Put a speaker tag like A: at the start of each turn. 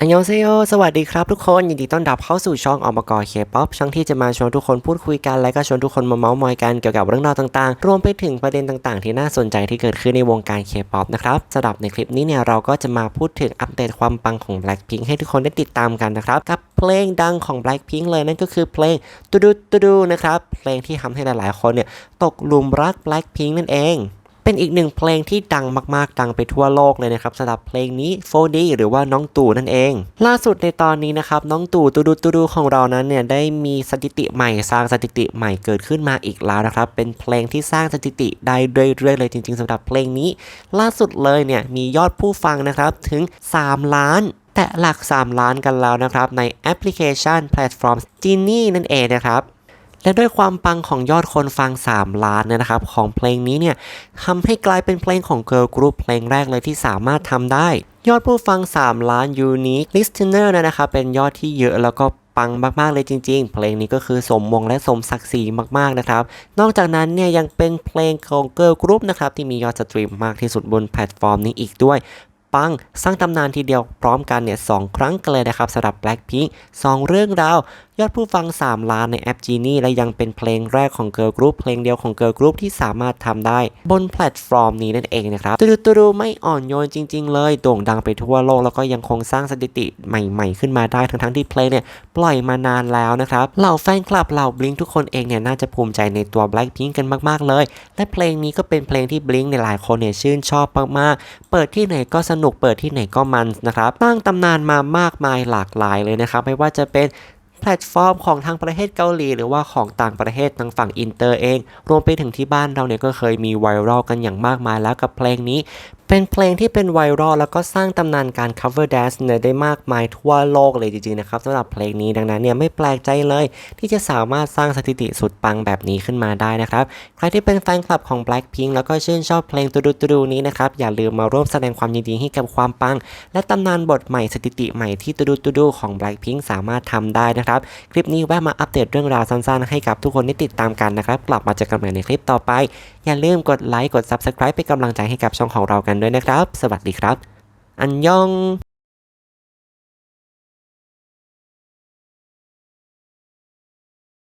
A: อันยองเซโยสวัสดีครับทุกคน ยินดีต้อนรับเข้าสู่ช่องอมกรเคป๊อปช่องที่จะมาชวนทุกคนพูดคุยกัน และก็ชวนทุกคนมาเมาส์มอยกันเกี่ยวกับเรื่องราวต่างๆ รวมไปถึงประเด็นต่างๆ ที่น่าสนใจที่เกิดขึ้นในวงการเคป๊อปนะครับสำหรับในคลิปนี้เนี่ยเราก็จะมาพูดถึงอัปเดตความปังของ Blackpink ให้ทุกคนได้ติดตามกันนะครับ กับเพลงดังของ Blackpink เลยนั่นก็คือเพลงตูดูตูดูนะครับเพลงที่ทำให้หลายๆ คนเนี่ยตกหลุมรัก Blackpink นั่นเอง เป็นอีกหนึ่งเพลงที่ดังมากๆ ดังไปทั่วโลกเลยนะครับสำหรับเพลงนี้ 4D หรือว่าน้องตู่นั่นเอง ล่าสุดในตอนนี้นะครับน้องตู่ตูดูตูดูของเรานั้นเนี่ยได้มีสถิติใหม่สร้างสถิติใหม่เกิดขึ้นมาอีกแล้วนะครับเป็นเพลงที่สร้างสถิติได้เรื่อยๆเลยจริง ๆสำหรับเพลงนี้ ล่าสุดเลยเนี่ยมียอดผู้ฟังนะครับถึง 3 ล้านแต่หลัก 3 ล้านกันแล้วนะครับในแอปพลิเคชันแพลตฟอร์ม Genie นั่นเองนะครับ และด้วยความปังของยอดคนฟัง 3 ล้านเนยนะครับ ของเพลงนี้เนี่ยทำให้กลายเป็นเพลงของ Girl Group เพลงแรกเลยที่สามารถทำได้ ยอดผู้ฟัง 3 ล้าน Unique Listener นะครับเป็นยอดที่เยอะแล้วก็ปังมากๆเลยจริง ๆ เพลงนี้ก็คือสมมงและสมศักดิ์ศรีมากๆนะครับ นอกจากนั้นเนี่ยยังเป็นเพลงของ Girl Group นะครับที่มียอดสตรีมมากที่สุดบนแพลตฟอร์มนี้อีกด้วย ปัง สร้างตำนานทีเดียวพร้อมกันเนี่ยสองครั้งกันเลยนะครับสำหรับ Blackpink สองเรื่องราว ยอดผู้ฟัง 3 ล้านในแอป Genie และยังเป็นเพลงแรกของ Girl Group เพลงเดียวของ Girl Group ที่สามารถทำได้ บนแพลตฟอร์มนี้นั่นเองนะครับตูดูตูดูไม่อ่อนโยนจริง ๆ เลย โด่งดังไปทั่วโลกแล้วก็ยังคงสร้างสถิติใหม่ ๆ ขึ้นมาได้ทั้งๆที่เพลงเนี่ยปล่อยมานานแล้วนะครับเหล่าแฟนคลับเหล่า Blink ทุกคนเองเนี่ยน่าจะภูมิใจในตัว Blackpink กันมากๆเลย และเพลงนี้ก็เป็นเพลงที่ Blink ในหลายคนเนี่ยชื่นชอบมากๆเปิดที่ไหนก็สนุกเปิดที่ไหนก็มันนะครับสร้างตำนานมามากมายหลากหลายเลยนะครับ ไม่ว่าจะเป็นแพลตฟอร์มของทางประเทศเกาหลี หรือว่าของต่างประเทศทางฝั่งอินเตอร์เอง รวมไปถึงที่บ้านเราเนี่ยก็เคยมีไวรัลกันอย่างมากมายแล้วกับเพลงนี้ เป็นเพลงที่เป็นไวรัลแล้วก็สร้างตำนานการ cover dance เนี่ยได้มากมายทั่วโลกเลยจริงๆนะครับสำหรับเพลงนี้ดังนั้นเนี่ยไม่แปลกใจเลย ที่จะสามารถสร้างสถิติสุดปังแบบนี้ขึ้นมาได้นะครับ ใครที่เป็นแฟนคลับของ Blackpink แล้วก็ชื่นชอบเพลงตูดูตูดูนี้นะครับ อย่าลืมมาร่วมแสดงความยินดีให้กับความปัง และตำนานบทใหม่สถิติใหม่ที่ตูดูตูดูของ Blackpink สามารถทำได้นะครับ คลิปนี้แวะมาอัปเดตเรื่องราวสั้นๆ ให้กับทุกคนได้ติดตามกันนะครับกลับมาเจอกันใหม่ในคลิปต่อไป อย่าลืมกดไลค์กด Subscribe เป็นกำลังใจให้กับช่องของเรากันด้วยนะครับ สวัสดีครับ อันยอง